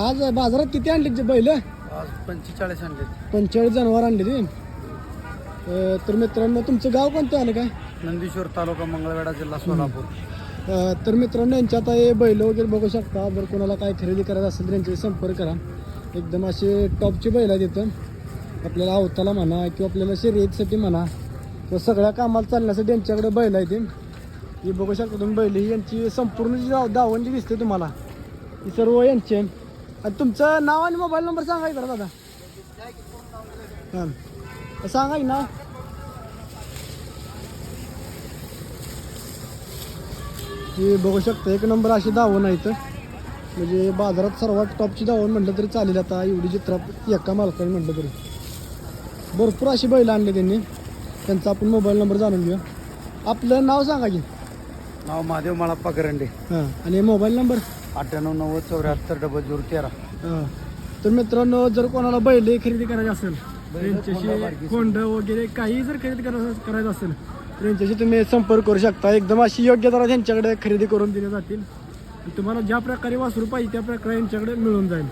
आज बाजारात किती आणले बैल? आज पंचेचाळीस आणले पंचेचाळीस जनावर आणले ते तर मित्रांनो तुमचं गाव कोणतं आलं काय? नंदीश्वर तालुका मंगळवेढा जिल्हा सोलापूर. तर मित्रांनो यांच्या आता हे बैल वगैरे बघू शकता. जर कोणाला काय खरेदी करायचं असेल तर यांच्याशी संपर्क करा. एकदम असे टॉपचे बैल आहेत इथं. आपल्याला अवताला म्हणा किंवा आपल्याला शर्यतीसाठी म्हणा किंवा सगळ्या कामाला चालण्यासाठी यांच्याकडे बैल आहे ते ही बघू शकता तुम्ही बैल ही यांची संपूर्ण जी दाव- दावण जी दिसते तुम्हाला. ही सर्व यांचे. आणि तुमचं नाव आणि मोबाईल नंबर सांगा इकडं दादा. हां सांगा की नाव. हे बघू शकता एक नंबर अशी दावण आहे इथं. म्हणजे बाजारात सर्वात टॉपची दावण म्हटलं तरी चालेल आता. एवढी चित्र एका मालकाने म्हटलं तरी. भरपूर अशी बैल आणले त्यांनी. त्यांचा आपण मोबाईल नंबर जाणून घेऊया आपलं नाव सांगा की. नाव महादेव माळप्पा करंडे. हां आणि मोबाईल नंबर? अठ्ठ्याण्णव नव्वद चौऱ्याहत्तर डबल झिरो तेरा. हां. तर मित्रांनो जर कोणाला बैल खरेदी करायची असेल यांच्याशी कोंड वगैरे काही जर खरेदी करायचं करायचं असेल तर यांच्याशी तुम्ही संपर्क करू शकता. एकदम अशी योग्य दरात यांच्याकडे खरेदी करून दिल्या जातील. तुम्हाला ज्या प्रकारे वासरू पाहिजे त्या प्रकारे यांच्याकडे मिळून जाईल.